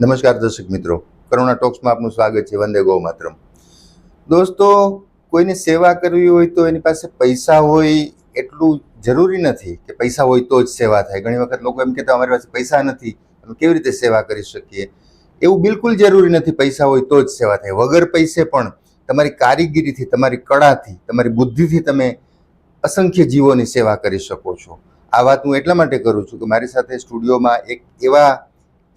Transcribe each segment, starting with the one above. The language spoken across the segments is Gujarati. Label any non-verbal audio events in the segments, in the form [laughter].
નમસ્કાર દર્શક મિત્રો. કરુણા ટોક્સમાં આપનું સ્વાગત છે. વંદે ગૌ માતરમ. દોસ્તો, કોઈને સેવા કરવી હોય તો એની પાસે પૈસા હોય એટલું જરૂરી નથી કે પૈસા હોય તો જ સેવા થાય. ઘણી વખત લોકો એમ કહેતા અમારી પાસે પૈસા નથી. અમે કેવી રીતે સેવા કરી શકીએ? એવું બિલકુલ જરૂરી નથી. પૈસા હોય તો જ સેવા થાય. વગર પૈસે પણ તમારી કારીગીરીથી, તમારી કળાથી, તમારી બુદ્ધિથી તમે અસંખ્ય જીવોની સેવા કરી શકો છો. આ વાત હું એટલા માટે કરું છું કે મારી સાથે સ્ટુડિયોમાં એક એવા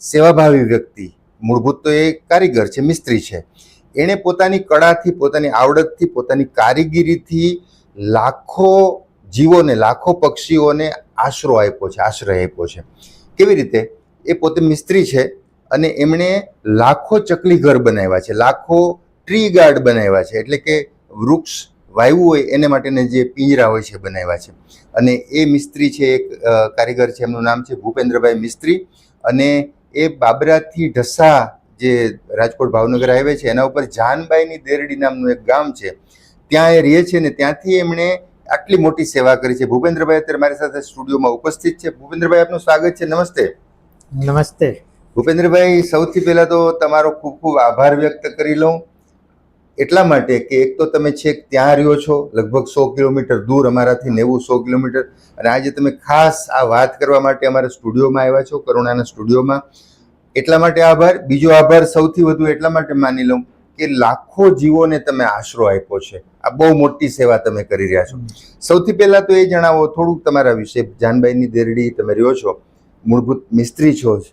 સેવાભાવી વ્યક્તિ, મૂળભૂત તો એ કારીગર છે, મિસ્ત્રી છે. એણે પોતાની કળાથી, પોતાની આવડતથી, પોતાની કારીગીરીથી લાખો જીવોને, લાખો પક્ષીઓને આશરો આપ્યો છે, આશ્રય આપ્યો છે. કેવી રીતે? એ પોતે મિસ્ત્રી છે અને એમણે લાખો ચકલી ઘર બનાવ્યા છે, લાખો ટ્રી ગાર્ડ બનાવ્યા છે. એટલે કે વૃક્ષ વાવ્યું હોય એને માટેને જે પિંજરા હોય છે બનાવ્યા છે. અને એ મિસ્ત્રી છે, એક કારીગર છે, એમનું નામ છે ભૂપેન્દ્રભાઈ મિસ્ત્રી. અને એ બાબરાથી ઢસા જે રાજકોટ ભાવનગર હાઈવે છે એના ઉપર જાનબાઈની દેરડી નામનું એક ગામ છે. ત્યાં એ રહે છે ને ત્યાંથી એમણે આટલી મોટી સેવા કરી છે. ભૂપેન્દ્રભાઈ અત્યારે મારી સાથે સ્ટુડિયોમાં ઉપસ્થિત છે. ભૂપેન્દ્રભાઈ આપનું સ્વાગત છે. નમસ્તે. નમસ્તે. ભૂપેન્દ્રભાઈ સૌથી પહેલા તો તમારો ખૂબ ખૂબ આભાર વ્યક્ત કરી લઉં. એટલા માટે કે એક તો તમે છેક ત્યાં રહ્યો છો, લગભગ સો કિલોમીટર દૂર, અમારાથી નેવું સો કિલોમીટર. અને આજે તમે ખાસ આ વાત કરવા માટે અમારા સ્ટુડિયોમાં આવ્યા છો, કરુણાના સ્ટુડિયોમાં. એટલા માટે આભાર. બીજો આભાર સૌથી વધુ એટલા માટે માની લઉં કે લાખો જીવોને તમે આશરો આપ્યો છે. આ બહુ મોટી સેવા તમે કરી રહ્યા છો. સૌથી પહેલાં તો એ જણાવો, થોડુંક તમારા વિશે. જાનબાઈની દેરડી તમે રહ્યો છો, મૂળભૂત મિસ્ત્રી છો. જ.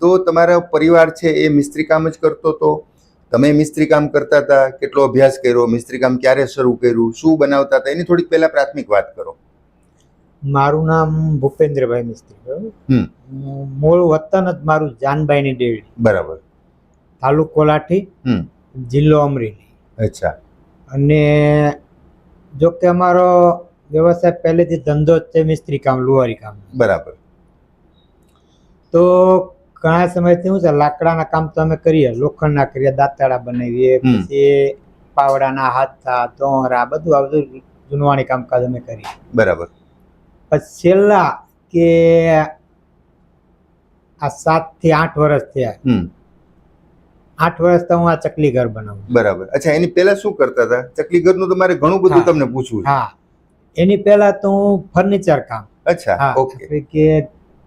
તો તમારો પરિવાર છે એ મિસ્ત્રી કામ જ કરતો તો તમે મિસ્ત્રી કામ કરતા હતા? કેટલો અભ્યાસ કર્યો? મિસ્ત્રી કામ ક્યારે શરૂ કર્યું? શું બનાવતા હતા? એની થોડીક પહેલા પ્રાથમિક વાત કરો. મારું નામ ભૂપેન્દ્રભાઈ મિસ્ત્રી મૂળ વતન જ મારું જાનબાઈની દેવી બરાબર. તાલુકો લાઠી હમ. જિલ્લો અમરેલી. અચ્છા. અને જો કે અમારો વ્યવસાય પહેલેથી ધંધો જ છે મિસ્ત્રી કામ લુહારી કામ. બરાબર. તો ઘણા સમયથી શું છે લાકડાના કામ તો અમે કરીએ લોખંડના કરીએ દાંતાળા બનાવીએ પછી પાવડાના હાથા દોહરા બધું આ બધું જૂનવાણી કામકાજ અમે કરીએ. બરાબર. પછી છેલ્લા કે આ સાતથી આઠ વર્ષ થયા. આઠ વર્ષ તો હું આ ચકલી ઘર બનાવું બરાબર. અચ્છા એની પહેલા શું કરતા હતા? ચકલી ઘરનું તો મારે ઘણું બધું તમને પૂછવું હા. એની પહેલા તો હું ફર્નિચર કામ. અચ્છા હા ઓકે. કે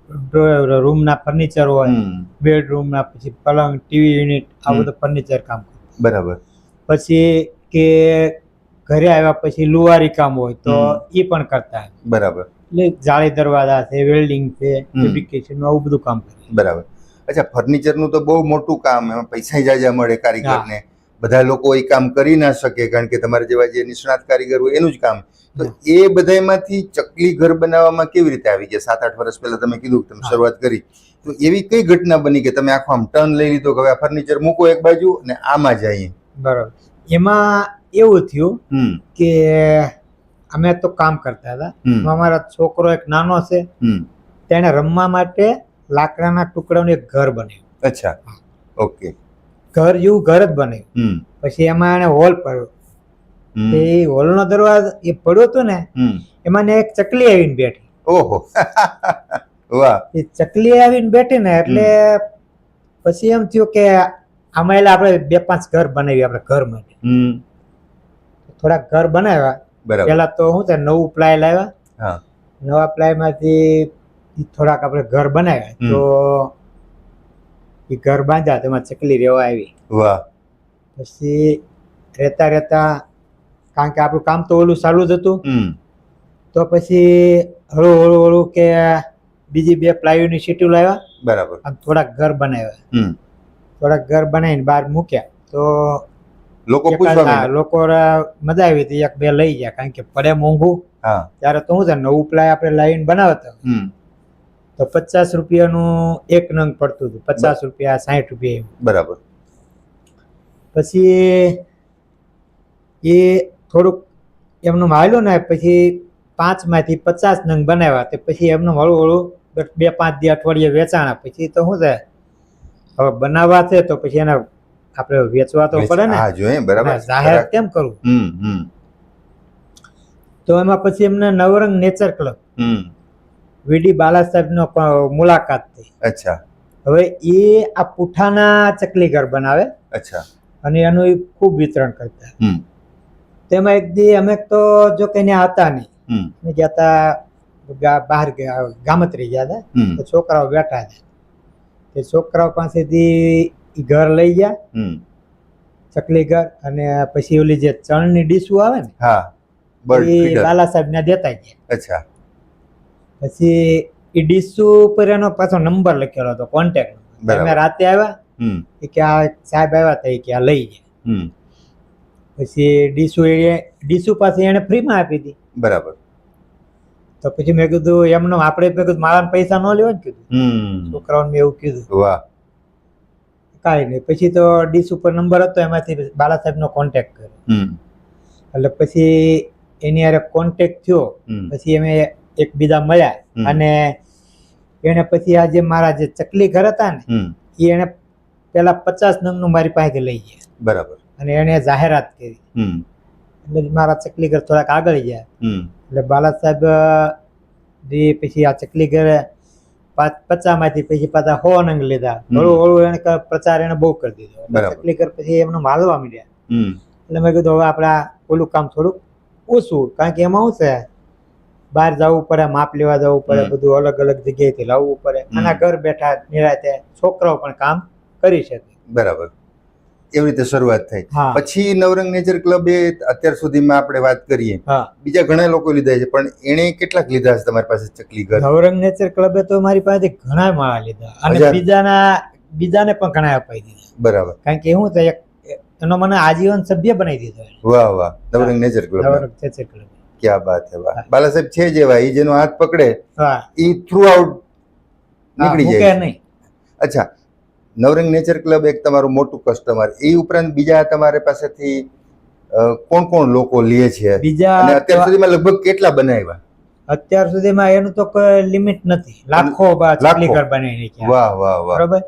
રૂમના ફર્નિચર હોય બેડરૂમના પછી પલંગ ટીવી યુનિટ આ બધું ફર્નિચર કામ બરાબર. પછી કે ઘરે આવ્યા પછી લુહારી કામ હોય તો એ પણ કરતા બરાબર. એટલે જાળી દરવાજા છે વેલ્ડિંગ છે. ફેબ્રિકેશન આવું બધું કામ કરે. બરાબર. અચ્છા ફર્નિચરનું તો બહુ મોટું કામ એમાં પૈસા જાજા મળે કારીગરને. બધા લોકો એ કામ કરી ના શકે કારણ કે તમારા જેવા જે નિષ્ણાત કારીગર હોય એનું જ કામ. તો એ બધામાંથી ચકલી ઘર બનાવવામાં કેવી રીતે આવી ગયા? સાત આઠ વર્ષ પહેલા તમે કીધું તમે શરૂઆત કરી. તો એવી કઈ ઘટના બની કે તમે આખો આમ ટર્ન લઈ લીધો કે હવે આ ફર્નિચર મૂકો એક બાજુ અને આમાં જઈએ બરાબર. એમાં એવું થયું કે અમે તો કામ કરતા હતા. અમારા છોકરો એક નાનો છે. તેણે રમવા માટે લાકડાના ટુકડાનું એક ઘર બન્યું અચ્છા. ઓકે. ઘર જેવું ઘર જ બન્યું પછી એમાં એને હોલ પડ્યો. હમ. હોલ હોલનો દરવાજો એ પડ્યો હતો ને એમાં ને એક ચકલી આવીને બેઠી. ઓહો. વાહ. એ ચકલી આવીને બેઠી ને એટલે પછી એમ થયું કે આમાં એટલે આપણે બે પાંચ ઘર બનાવી આપણે ઘર માટે. થોડાક ઘર બનાવ્યા. પેલા તો શું છે નવું પ્લાય લાવ્યા. હા. નવા પ્લાયમાંથી થોડાક આપણે ઘર બનાવ્યા. તો એ ઘર બાંધ્યા તેમાં ચકલી રેવા આવી. વાહ. પછી રહેતા રહેતા કારણ કે આપણું કામ તો ઓલું સારું જ હતું. તો પછી હળુ હળુ હળુ કે બીજી બે પ્લાયુની સીટો લાવ્યા. બરાબર. અને થોડાક ઘર બનાવ્યા. થોડાક ઘર બનાવીને બહાર મૂક્યા. તો લોકો હા. લોકો મજા આવી હતી. એક બે લઈ ગયા. કારણ કે પડે મોંઘું. હા. ત્યારે તો શું છે નવું પ્લાય આપણે લાવીને બનાવતા. તો પચાસ રૂપિયાનું એક નંગ પડતું હતું. પચાસ રૂપિયા સાઠ રૂપિયા બરાબર. પછી એ થોડુંક એમનું માયલું ને પછી પાંચમાંથી પચાસ નંગ બનાવ્યા તે પછી એમનું હળું હળું બે પાંચ દી અઠવાડિયે વેચાણા. પછી તો શું છે હવે બનાવવા છે તો પછી એને આપણે વેચવા તો પડે ને. જોઈએ બરાબર. જાહેર કેમ કરવું તો એમાં પછી એમને નવરંગ નેચર ક્લબ હમ. વીડી બાલા સાહેબનો પ- મુલાકાત થઈ. અચ્છા. હવે એ આ પુઠાના ચકલી ઘર બનાવે અચ્છા. અને એનું ખૂબ વિતરણ કરતા. તેમાં એક દી અમે તો જો કઈને હતા નહીં. અમે ગયા હતા બહાર ગયા ગામત્રી ગયા હતા તો છોકરાઓ બેઠા હતા તે છોકરાઓ પાસેથી ઘર લઈ ગયા. ચકલી ઘર અને પછી ઓલી જે ચણની ડીશું આવે ને હા. લાલા સાહેબ ને દેતા ગયા. અચ્છા. પછી એ ડીશું ઉપર એનો પાછો નંબર લખેલો હતો કોન્ટેક્ટ. અમે રાતે આવ્યા. કે આ સાહેબ આવ્યા હતા એ કે આ લઈ ગયા. પછી ડીસુ એ ડીસુ પાસે એને ફ્રીમાં આપી હતી બરાબર. તો પછી મેં કીધું એમનો આપણે મેં કીધું મારા પૈસા ન લેવા ને કીધું. હમ. છોકરાઓને મેં એવું કીધું. વાહ. કાંઈ નહીં. પછી તો ડીસ ઉપર નંબર હતો એમાંથી બાલા સાહેબનો કોન્ટેક કર્યો. હમ. એટલે પછી એની હારે કોન્ટેક થયો. પછી અમે એકબીજા મળ્યા. અને એને પછી આ જે મારા જે ચકલી ઘર હતા ને એ એને પેલા પચાસ નંગનું મારી પાસેથી લઈ ગયા. બરાબર. અને એને જાહેરાત કરી. એટલે મારા ચકલી ઘર થોડાક આગળ ગયા. એટલે બાલા સાહેબ જે પછી આ ચકલી ઘરે પાંચ પચામાંથી પછી પાછા હો નંગ લીધા. હમ. હળવું હળવું એને પ્રચાર એને બહુ કરી દીધો. એટલે ચકલી ઘર પછી એમને માલવા માંડ્યા. એટલે મેં કીધું હવે આપણા ઓલું કામ થોડુંક ઓછું. કારણ કે એમાં શું છે બહાર જવું પડે માપ લેવા જવું પડે બધું અલગ અલગ જગ્યાએથી લાવવું પડે. આના ઘર બેઠા નિરાતે છોકરાઓ પણ કામ કરી શકે. બરાબર. એવી રીતે શરૂઆત થઈ પછી નવરંગ નેચર ક્લબ એ અત્યાર સુધીમાં આપણે વાત કરીએ. બીજા ઘણા લોકો લીધા છે પણ એણે કેટલાક લીધા છે તમારી પાસે ચકલી ઘર? નવરંગ નેચર ક્લબે તો મારી પાસે ઘણા માળા લીધા અને બીજાના બીજાને પણ ઘણા અપાઈ દીધા. બરાબર. કારણ કે શું થાય એનો મને આજીવન સભ્ય બનાવી દીધો. વાહ વાહ. Navrang nature club Navrang nature club. ક્યાં બાત હે વાહ. બાલા સાહેબ છે જેવા એ જેનો હાથ પકડે એ થ્રુ આઉટ હા, નીકળી જાય. નહીં. અચ્છા નવરંગ નેચર ક્લબ એક તમારું મોટું કસ્ટમર એ ઉપરાંત બીજા તમારી પાસેથી કોણ કોણ લોકો લે છે? બીજા અત્યાર સુધીમાં લગભગ કેટલા બનાવ્યા? અત્યાર સુધીમાં એનું તો કોઈ લિમિટ નથી. લાખો બા- લાખો. ચકલી ઘર બનાવી છે. વાહ વાહ વાહ. બરોબર?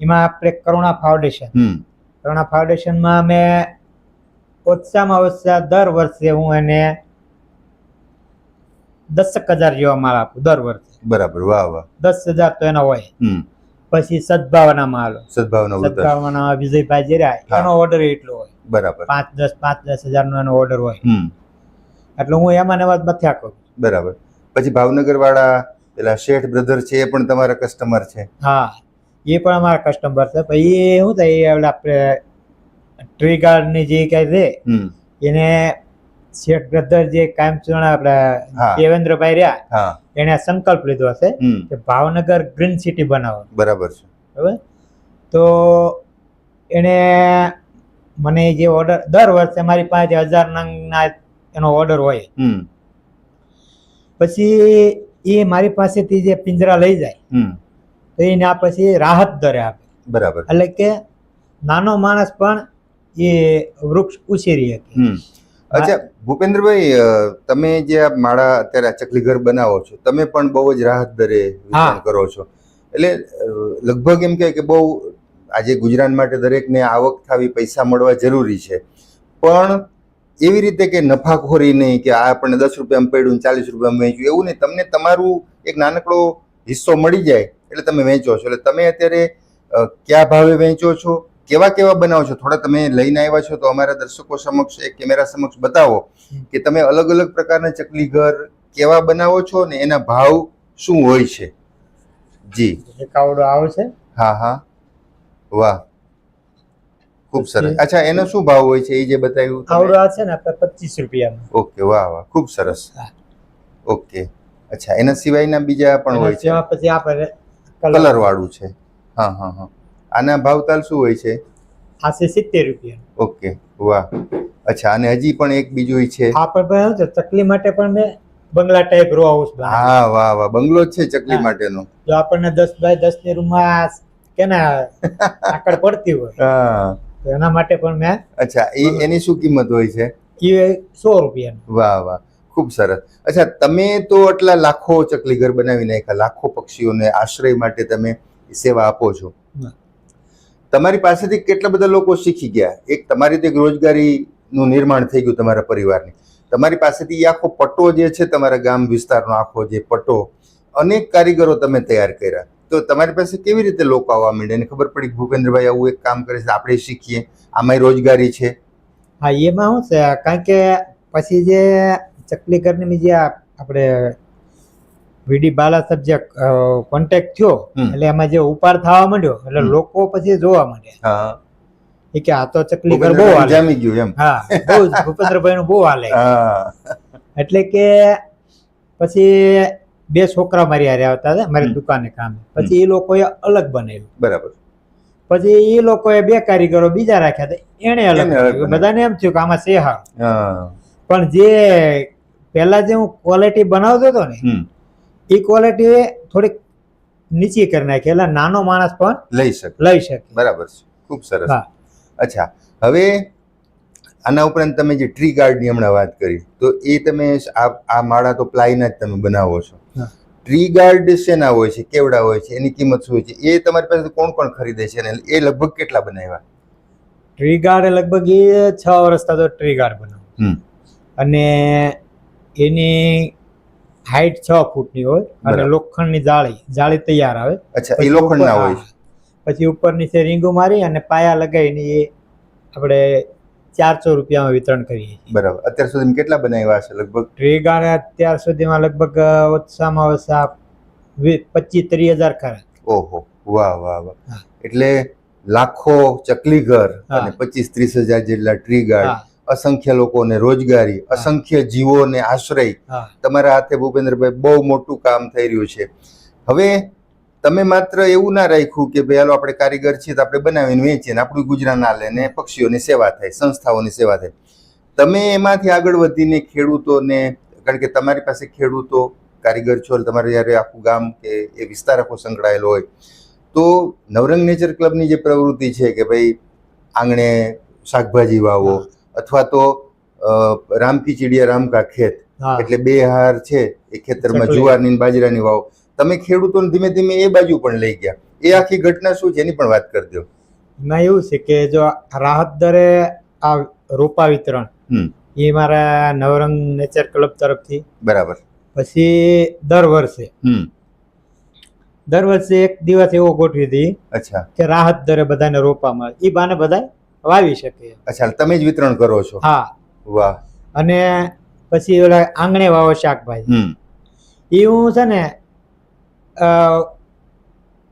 એમાં આપણે કરુણા ફાઉન્ડેશન હમ. કરુણા ફાઉન્ડેશનમાં અમે ઓછામાં ઓછા દર વર્ષે હું એને દસક હજાર જેવા માલ આપું દર વર્ષે. બરાબર. વાહ વાહ. દસ હજાર તો એના હોય. પછી સદભાવના માલ સદભાવના વૃદ્ધ સદભાવના વિજયભાઈ જે રહ્યા એનો ઓર્ડર એટલો હોય. બરાબર. પાંચ દસ પાંચ દસ હજાર નો એનો ઓર્ડર હોય. હમ. એટલે હું એમાં ને એમાં જ મથ્યા કરું. બરાબર. પછી ભાવનગર વાળા પેલા શેઠ બ્રધર છે એ પણ તમારા કસ્ટમર છે. હા. એ પણ અમારા કસ્ટમર છે. પછી એ શું થાય એ આપણે ટ્રી ગાર્ડની જે કાંઈ છે હમ. એને શેઠ બ્રધર જે કાયમ આપણે. દેવેન્દ્રભાઈ રહ્યા એને સંકલ્પ લીધો હશે કે ભાવનગર ગ્રીન સિટી બનાવો. બરાબર છે. બરાબર? તો એને મને જે ઓર્ડર દર વર્ષે મારી પાસે હજાર નંગના એનો ઓર્ડર હોય. પછી એ મારી પાસેથી જે પિંજરા લઈ જાય તો એને આ પછી રાહત દરે આપે. બરાબર. એટલે કે નાનો માણસ પણ એ વૃક્ષ ઉછેરી શકે. અચ્છા ભૂપેન્દ્રભાઈ તમે જે આ માળા અત્યારે આ ચકલી ઘર બનાવો છો તમે પણ બહુ જ રાહત દરે કરો છો. એટલે લગભગ એમ કહે કે બહુ આજે ગુજરાત માટે દરેકને આવક થાવી પૈસા મળવા જરૂરી છે. પણ એવી રીતે કે નફાખોરી નહીં કે આ આપણને દસ રૂપિયામાં પડ્યું ને ચાલીસ રૂપિયામાં વેચ્યું એવું નહીં. તમને તમારું એક નાનકડો હિસ્સો મળી જાય એટલે તમે વેચો છો. એટલે તમે અત્યારે કયા ભાવે વેચો છો? કેવા કેવા બનાવો છો? થોડા તમે લઈને આવ્યા છો તો અમારા દર્શકો સમક્ષ એક કેમેરા સમક્ષ બતાવો કે તમે અલગ અલગ પ્રકારના ચકલી ઘર કેવા બનાવો છો ને એના ભાવ શું હોય છે? જી. એક આવડો આવે છે? હા હા. વાહ. ખૂબ સરસ. અચ્છા એનો શું ભાવ હોય છે? એ જે બતાવ્યું? આવડો આ છે ને આપણે પચીસ રૂપિયામાં ઓકે વાહ વાહ. ખૂબ સરસ. ઓકે. અચ્છા એના સિવાયના બીજા પણ હોય છે? પછી આપણે કલર. વાળું છે. હા હા હા. આના ભાવતાલ શું હોય છે? આ છે સિત્તેર રૂપિયા. ઓકે વાહ. અચ્છા અને હજી પણ એક બીજું છે? આ પણ ચકલી માટે પણ મેં બંગલા ટાઈપ રો હાઉસ હા વાહ વાહ. બંગલો જ છે ચકલી માટેનો. જો આપણને દસ બાય દસની રૂમમાં કેના [laughs] આકડ પડતી હોય હા. એના માટે પણ મેં અચ્છા એ એની શું કિંમત હોય છે? એ સો રૂપિયા વાહ વાહ. ખૂબ સરસ. અચ્છા તમે તો આટલા લાખો ચકલી ઘર બનાવી નાખ્યા લાખો પક્ષીઓને આશ્રય માટે તમે સેવા આપો છો. તમારી પાસેથી કેટલા બધા લોકો શીખી ગયા? એક તમારી એક રોજગારીનું નિર્માણ થઈ ગયું તમારા પરિવારની. તમારી પાસેથી એ આખો પટ્ટો જે છે તમારા ગામ વિસ્તારનો આખો જે પટ્ટો, અનેક કારીગરો તમે તૈયાર કર્યા. તો તમારી પાસે કેવી રીતે લોકો આવવા માંડે એને ખબર પડી ભૂપેન્દ્રભાઈ આવું એક કામ કરે છે, આપણે શીખીએ. આમાંય રોજગારી છે. હા, એમાં શું છે? કારણ કે પછી જે ચકલી ઘરની જે આપણે વીડી બાલા સબ્જેક્ટ કોન્ટેક્ટ થયો એટલે એમાં જે ઉપાર થવા માંડ્યો એટલે લોકો પછી જોવા માંડ્યા. એ કે આ તો ચકલી ઘર બહુ જામી ગયું એમ. હા બહુ ભૂપેન્દ્રભાઈ નું બહુ હાલે. એટલે કે પછી બે છોકરા મારી હારે આવતા હતા મારી. દુકાને કામે. પછી એ લોકોએ અલગ બનાવ્યું. બરાબર. પછી એ લોકોએ બે કારીગરો બીજા રાખ્યા હતા એને અલગ. બધાને એમ થયું કે આમાં છે હા. પણ જે પેલા જે હું ક્વોલિટી બનાવતો હતો ને એ ક્વોલિટી થોડીક નીચી કરી નાખી. એટલે નાનો માણસ પણ લઈ શકે. લઈ શકે. બરાબર છે. ખૂબ સરસ. અચ્છા. હવે આના ઉપરાંત તમે જે ટ્રી ગાર્ડની હમણાં વાત કરી તો એ તમે આ આ માળા તો પ્લાયના જ તમે બનાવો છો. ટ્રી ગાર્ડ શેના હોય છે? કેવડા હોય છે? એની કિંમત શું હોય છે? એ તમારી પાસે કોણ કોણ ખરીદે છે? અને એ લગભગ કેટલા બનાવ્યા? ટ્રી ગાર્ડ લગભગ એ છ વર્ષ થતો ટ્રી ગાર્ડ બનાવ હમ. અને એની હાઈટ છ ફૂટની હોય અને લોખંડની જાળી જાળી તૈયાર આવે. અચ્છા એ લોખંડના હોય છે. પછી ઉપર નીચે રીંગો મારી અને પાયા લગાવીને એ આપણે ચારસો રૂપિયામાં વિતરણ કરીએ છીએ. બરાબર. અત્યાર સુધી કેટલા બનાવ્યા છે લગભગ? ગાર્ડ અત્યાર સુધીમાં લગભગ ઓછામાં ઓછા પચીસ ત્રીસ હજાર ખરા. ઓહો. વાહ વાહ વાહ. એટલે લાખો ચકલી ઘર અને પચીસ ત્રીસ હજાર જેટલા ટ્રી ગાર્ડ અસંખ્ય લોકોને રોજગારી અસંખ્ય જીવોને આશ્રય. તમારા હાથે ભૂપેન્દ્રભાઈ બહુ મોટું કામ થઈ રહ્યું છે. હવે તમે માત્ર એવું ના રાખ્યું કે ભાઈ હાલો આપણે કારીગર છીએ તો આપણે બનાવીને વેચીએ ને આપણું ગુજરાન ના લે ને પક્ષીઓની સેવા થાય સંસ્થાઓની સેવા થાય. તમે એમાંથી આગળ વધીને ખેડૂતોને કારણ કે તમારી પાસે ખેડૂતો કારીગર છો તમારે જ્યારે આખું ગામ કે એ વિસ્તાર આખો સંકળાયેલો હોય તો નવરંગ નેચર ક્લબની જે પ્રવૃત્તિ છે કે ભાઈ આંગણે શાકભાજી વાવો અથવા તો રામકી ચીડિયા રામકા ખેત. એટલે બે હાર છે એ ખેતરમાં જુવારની બાજરાની વાવ. તમે ખેડૂતોને ધીમે ધીમે એ બાજુ પણ લઈ ગયા. એ આખી ઘટના શું છે? એની પણ વાત કરી દો. એમાં એવું છે કે જો રાહત દરે આ રોપા વિતરણ એ મારા નવરંગ નેચર ક્લબ તરફથી. બરાબર. પછી દર વર્ષે દર વર્ષે એક દિવસ એવો ગોઠવી હતી અચ્છા. કે રાહત દરે બધાને રોપા મળે એ બાને બધા વાવી શકે. અચ્છા તમે જ વિતરણ કરો છો? હા. વાહ. અને પછી ઓલા આંગણે વાવો શાકભાજી. એ હું છે ને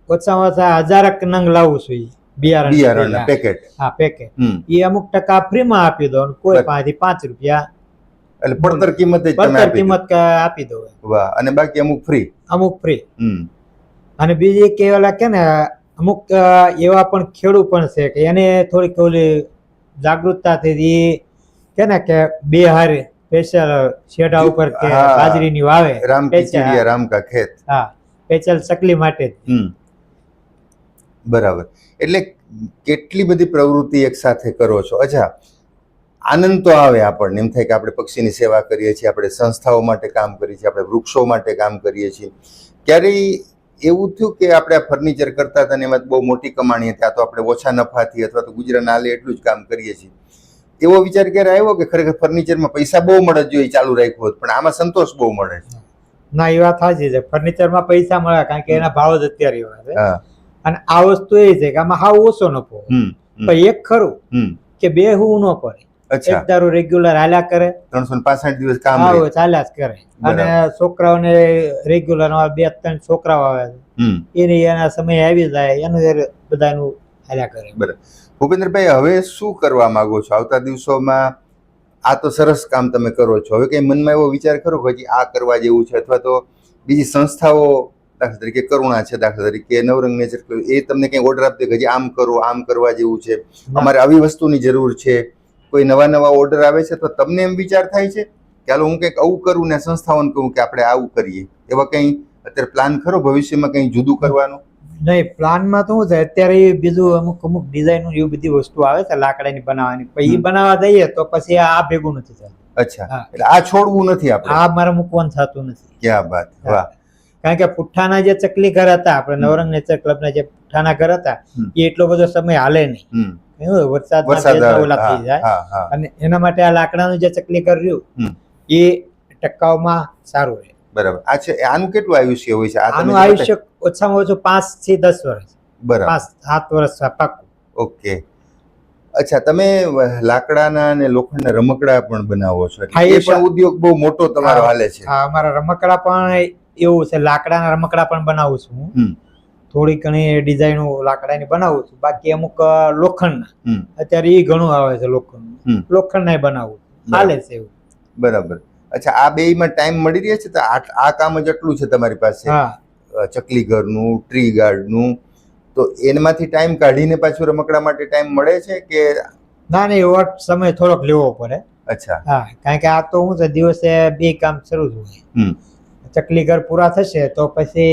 ઓછામાં ઓછા હજારક નંગ લાવું છું બિયારણ બિયારણ પેકેટ. હા પેકેટ. એ અમુક ટકા ફ્રીમાં આપી દો કોઈ પાંચથી પાંચ રૂપિયા એટલે પડતર કિંમત પડતર કિંમત આપી દો. દો. વાહ. અને બાકી અમુક ફ્રી? અમુક ફ્રી. અને બીજી કે ઓલા કે ને અમુક એવા પણ ખેડૂત પણ છે કે એને થોડીક ઓલી જાગૃતતા થઈ ઈ કે ને કે બિહાર સ્પેશિયલ શેઢા ઉપર કે બાજરીની વાવે રામ પેચા. કિચડિયા રામ કા ખેત. હા સ્પેશિયલ ચકલી માટે બરાબર. એટલે કેટલી બધી પ્રવૃત્તિ એક સાથે કરો છો? અચ્છા આનંદ તો આવે આપણને. એમ થાય કે આપણે પક્ષીની સેવા કરીએ છીએ આપણે સંસ્થાઓ માટે કામ કરીએ છીએ આપણે વૃક્ષો માટે કામ કરીએ છીએ. ક્યારેય એવું થયું કે આપણે આ ફર્નિચર કરતા હતા ને એમાં બહુ મોટી કમાણી હતી. આ તો આપણે ઓછા નફાથી અથવા તો ગુજરાત હાલે એટલું જ કામ કરીએ છીએ. એવો વિચાર ક્યારે આવ્યો કે ખરેખર ફર્નિચરમાં પૈસા બહુ મળે જ જોઈએ ચાલુ રાખ્યું હોત પણ આમાં સંતોષ બહુ મળે છે. ના એ વાત સાચી છે. ફર્નિચરમાં પૈસા મળે કારણ કે એના ભાવ જ અત્યારે એવા છે. અને આ વસ્તુ એ છે કે આમાં હાવ ઓછો નફો પણ એક ખરું કે બે હું ન પડે એક દારૂ રેગ્યુલર હાલ્યા કરે. ત્રણસો પાસઠ દિવસ કામ આવે ચાલ્યા જ કરે. અને છોકરાઓને રેગ્યુલર બે ત્રણ છોકરાઓ આવે છે. એને એના સમય આવી જાય એનું બધાનું હાલ્યા કરે. ભૂપેન્દ્રભાઈ હવે શું કરવા માંગો છો? આવતા દિવસોમાં આ તો સરસ કામ તમે કરો છો. હવે કઈ મનમાં એવો વિચાર ખરો કે આ કરવા જેવું છે અથવા તો બીજી સંસ્થાઓ દાખલા તરીકે કરુણા છે દાખલા તરીકે નવરંગ નેચર એ તમને કઈ ઓર્ડર આપતી કે આમ કરો આમ કરવા જેવું છે? અમારે આવી વસ્તુની જરૂર છે. કોઈ નવા નવા ઓર્ડર આવે છે તો તમને એમ વિચાર થાય છે કે હાલો હું કંઈક આવું કરું ને સંસ્થાઓને કહું કે આપણે આવું કરીએ. એવા કંઈ અત્યારે પ્લાન ખરો? ભવિષ્યમાં કંઈ જુદું કરવાનું? નહીં પ્લાનમાં તો શું છે અત્યારે બીજું અમુક અમુક ડિઝાઇન એવી બધી વસ્તુ આવે છે લાકડાની બનાવવાની. પછી બનાવવા જઈએ તો પછી આ ભેગું નથી થતું. અચ્છા. એટલે આ છોડવું નથી આપણે? આ મારે મૂકવાનું થતું નથી. ક્યાં બાત વાહ. કારણ કે પુઠ્ઠાના જે ચકલી ઘર હતા આપણે. નવરંગ નેચર ક્લબના જે પુઠ્ઠાના ઘર હતા એ એટલો બધો સમય હાલે નહીં. વરસાદ. અને એના માટે આ લાકડાનું જે ચકલી ઘર રહ્યું એ ટકાઉમાં સારું રહે. બરાબર. આ છે આનું કેટલું આયુષ્ય હોય છે? આનું આયુષ્ય ઓછામાં ઓછું પાંચથી દસ વર્ષ. બરાબર. પાંચ સાત વર્ષ પાકું. ઓકે. અચ્છા તમે લાકડાના અને લોખંડના રમકડા પણ બનાવો છો. એ પણ ઉદ્યોગ બહુ મોટો તમારો. હાલે છે. હા અમારા રમકડા પણ એવું છે લાકડાના રમકડા પણ બનાવું છું હું. થોડી ઘણી ડિઝાઇનો લાકડાની બનાવું છું. બાકી અમુક લોખંડના. અત્યારે એ ઘણું આવે છે. લોખંડ લોખંડના બનાવું હાલે છે એવું. બરાબર. અચ્છા આ બેયમાં ટાઈમ મળી રહ્યો છે? તો આ આ કામ જ એટલું છે તમારી પાસે? ચકલી ઘરનું ટ્રી ગાર્ડનું તો એનામાંથી ટાઈમ કાઢીને પાછું રમકડા માટે ટાઈમ મળે છે કે ના ના એવો સમય થોડોક લેવો પડે. અચ્છા. હા કારણ કે આ તો હું છે દિવસે બે કામ શરૂ જ. હોય. ચકલી ઘર પૂરા થશે તો પછી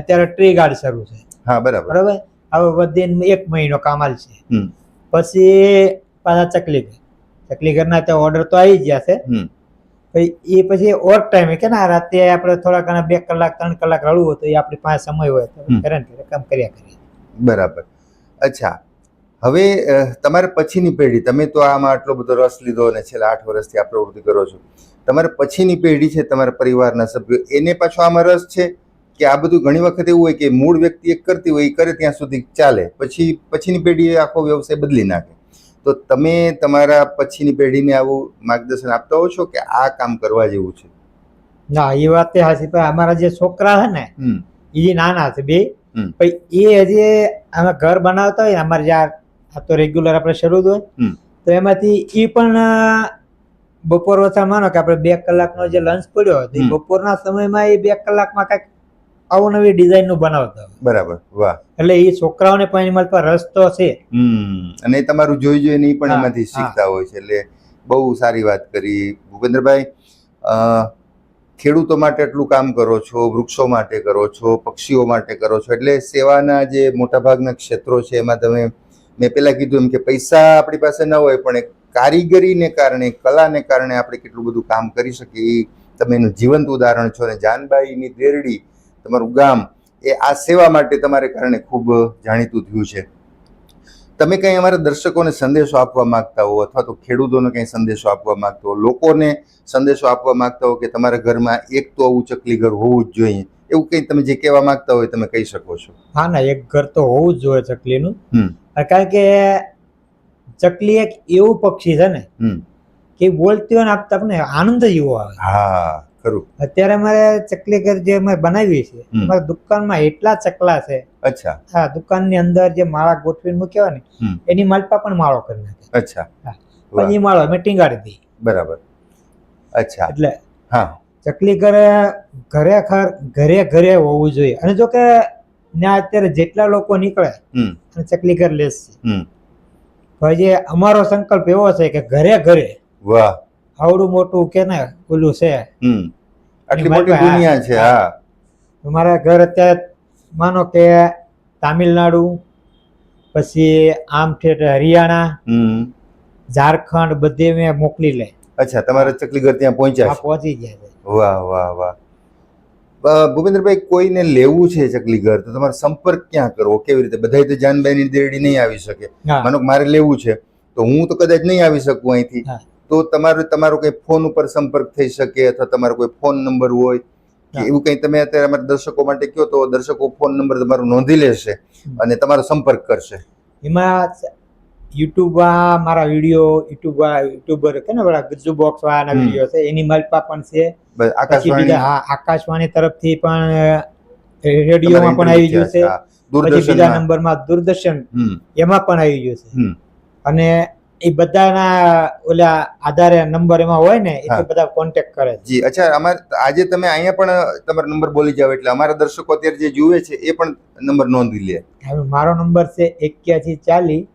અત્યારે ટ્રી ગાર્ડ શરૂ છે. હા બરાબર. બરાબર? હવે વધીને એક મહિનો કામ છે. પછી પાછા ચકલી ઘર ચકલી ઘરના ત્યાં ઓર્ડર તો આવી જ ગયા છે. એ પછી ઓવર ટાઈમ કે ના રાતે આપણે થોડા ઘણા બે કલાક ત્રણ કલાક રડવું હોય તો એ આપણી પાસે સમય હોય તો કરે ને કામ કર્યા કરીએ બરાબર. અચ્છા. હવે તમારે પછીની પેઢી તમે તો આમાં આટલો બધો રસ લીધો અને છેલ્લા આઠ વર્ષથી આ પ્રવૃત્તિ કરો છો. તમારે પછીની પેઢી છે તમારા પરિવારના સભ્યો એને પાછો આમાં રસ છે કે આ બધું ઘણી વખત એવું હોય કે મૂળ વ્યક્તિ એક કરતી હોય એ કરે ત્યાં સુધી ચાલે. પછી પછીની પેઢી આખો વ્યવસાય બદલી નાખે. તો તમે તમારા પછીની પેઢીને આવું માર્ગદર્શન આપતા હો છો કે આ કામ કરવા જેવું છે? ના એ વાત તે હાસી પણ અમારા જે છોકરા છે ને એ નાના છે બે એ હજી અમે ઘર બનાવતા હોય અમારે જ્યાં આ તો રેગ્યુલર આપણે શરૂ હોય. તો એમાંથી એ પણ બપોર ઓછા માનો કે આપણે બે કલાકનો જે લંચ પડ્યો તો બપોરના સમયમાં એ બે કલાકમાં કંઈક અવનવી ડિઝાઇનનું બનાવતા બરાબર વાહ. એટલે એ છોકરાઓને પણ એમાં પર રસ તો છે. હમ અને તમારું જોઈ જોઈને એ પણ એમાંથી શીખતા હોય છે એટલે બહુ સારી વાત કરી. ભૂપેન્દ્રભાઈ અ, ખેડૂતો માટે એટલું કામ કરો છો વૃક્ષો માટે કરો છો પક્ષીઓ માટે કરો છો એટલે સેવાના જે મોટાભાગના ક્ષેત્રો છે એમાં તમે મેં પહેલાં કીધું એમ કે પૈસા આપણી પાસે ન હોય પણ એક કારીગરીને કારણે કલાને કારણે આપણે કેટલું બધું કામ કરી શકીએ એ તમે એનું જીવંત ઉદાહરણ છો અને જાનબાઈની દેરડી તમારું ગામ એ આ સેવા માટે તમારે કારણે ખૂબ જાણીતું થયું છે. તમે કંઈ અમારા દર્શકોને સંદેશો આપવા માંગતા હો અથવા તો ખેડૂતોને કંઈ સંદેશો આપવા માંગતા હો લોકોને સંદેશો આપવા માંગતા હો કે તમારા ઘરમાં એક તો આવું ચકલી ઘર હોવું જ જોઈએ એવું કંઈ તમે જે કહેવા માંગતા હોય તમે કહી શકો છો? હા ના એક ઘર તો હોવું જ જોઈએ ચકલીનું. કારણ કે ચકલી એક એવું પક્ષી છે ને કે બોલતી હોય ને તમને આનંદ જેવો આવે. હા ખરું. અત્યારે અમારે ચકલી ઘર જે અમે બનાવી છે. અમારા દુકાનમાં એટલા ચકલા છે. અચ્છા. હા દુકાનની અંદર જે માળા ગોઠવીને મૂક્યા ને એની માલપા પણ માળો કરી નાખે. અચ્છા. હા. એ માળો અમે ટીંગાડી દઈએ. બરાબર. અચ્છા. એટલે હા. ચકલી ઘરે ઘરે ખર ઘરે ઘરે હોવું જોઈએ. અને જો કે ત્યાં અત્યારે જેટલા લોકો નીકળે અને ચકલી ઘર લેશે. હમ. જે અમારો સંકલ્પ એવો છે કે ઘરે ઘરે વાહ. આવડું મોટું કે ને ઓલું છે. આટલી મોટી દુનિયા છે હા. હા. ઘર અત્યારે માનો કે તામિલનાડુ પછી આમ ઠેઠ હરિયાણા ઝારખંડ બધે મેં મોકલી લે. અચ્છા તમારા ચકલી ઘર ત્યાં પહોંચ્યા પહોંચી ગયા વાહ વાહ વાહ. ભૂપેન્દ્રભાઈ કોઈને લેવું છે ચકલી ઘર? તો તમારે સંપર્ક ક્યાં કરવો? કેવી રીતે? બધા તો જાનબાઈની દેરડી નહીં આવી શકે. માનો મારે લેવું છે તો હું તો કદાચ નહીં આવી શકું અહીંથી. તો તમારો તમારો કોઈ ફોન ઉપર સંપર્ક થઈ શકે અથવા તમારો કોઈ ફોન નંબર હોય કે એવું કંઈ તમે અત્યારે અમારા દર્શકો માટે કહો તો દર્શકો ફોન નંબર તમારો નોંધી લેશે અને તમારો સંપર્ક કરશે. એમાં યુટ્યુબમાં મારા વીડિયો યુટ્યુબ યુટ્યુબર કે ને બધા ગજુ બોક્સ વાળાના વીડિયો છે એની માલપા પણ છે. આકાશવાણી. હા આકાશવાણી તરફથી પણ રેડિયોમાં પણ આવી ગયું છે. પછી બીજા નંબરમાં દૂરદર્શન એમાં પણ આવી ગયું છે. અને એ બધાના ઓલા આધારે નંબર એમાં હોય ને એ એટલે બધા કોન્ટેક્ટ કરે છે. જી અચ્છા અમારે આજે તમે અહીંયા પણ તમારો નંબર બોલી જાવ એટલે અમારા દર્શકો અત્યારે જે જુએ છે એ પણ નંબર નોંધી લે. હવે મારો નંબર છે એક્યાસી ચાલીસ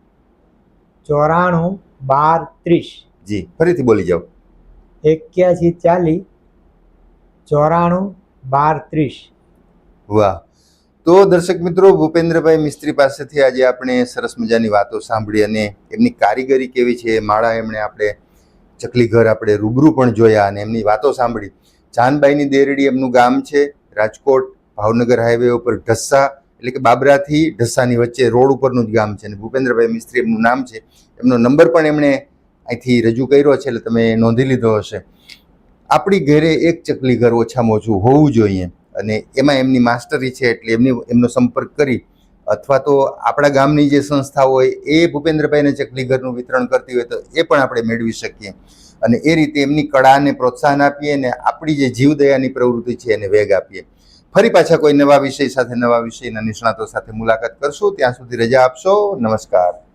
ચોરાણું બાર ત્રીસ. જી ફરીથી બોલી જાવ એક્યાસી ચાલીસ ચોરાણું બાર ત્રીસ. વાહ. તો દર્શક મિત્રો ભૂપેન્દ્રભાઈ મિસ્ત્રી પાસેથી આજે આપણે સરસ મજાની વાતો સાંભળી અને એમની કારીગરી કેવી છે માળા એમણે આપણે ચકલી ઘર આપણે રૂબરૂ પણ જોયા અને એમની વાતો સાંભળી. જાનબાઈની દેરડી એમનું ગામ છે રાજકોટ ભાવનગર હાઈવે ઉપર ઢસ્સા. એટલે કે બાબરાથી ઢસાની વચ્ચે રોડ ઉપરનું જ ગામ છે અને ભૂપેન્દ્રભાઈ મિસ્ત્રી એમનું નામ છે. એમનો નંબર પણ એમણે અહીંથી રજૂ કર્યો છે એટલે તમે નોંધી લીધો હશે. આપણી ઘરે એક ચકલી ઘર ઓછામાં ઓછું હોવું જોઈએ અને એમાં એમની માસ્ટરી છે એટલે એમની એમનો સંપર્ક કરી અથવા તો આપણા ગામની જે સંસ્થા હોય એ ભૂપેન્દ્રભાઈને ચકલી ઘરનું વિતરણ કરતી હોય તો એ પણ આપણે મેળવી શકીએ. અને એ રીતે એમની કળાને પ્રોત્સાહન આપીએ અને આપણી જે જીવદયાની પ્રવૃત્તિ છે એને વેગ આપીએ. ફરી પાછા કોઈ નવા વિષય સાથે, નવા વિષયના નિષ્ણાતો સાથે મુલાકાત કરશું. ત્યાં સુધી રજા આપશો. નમસ્કાર.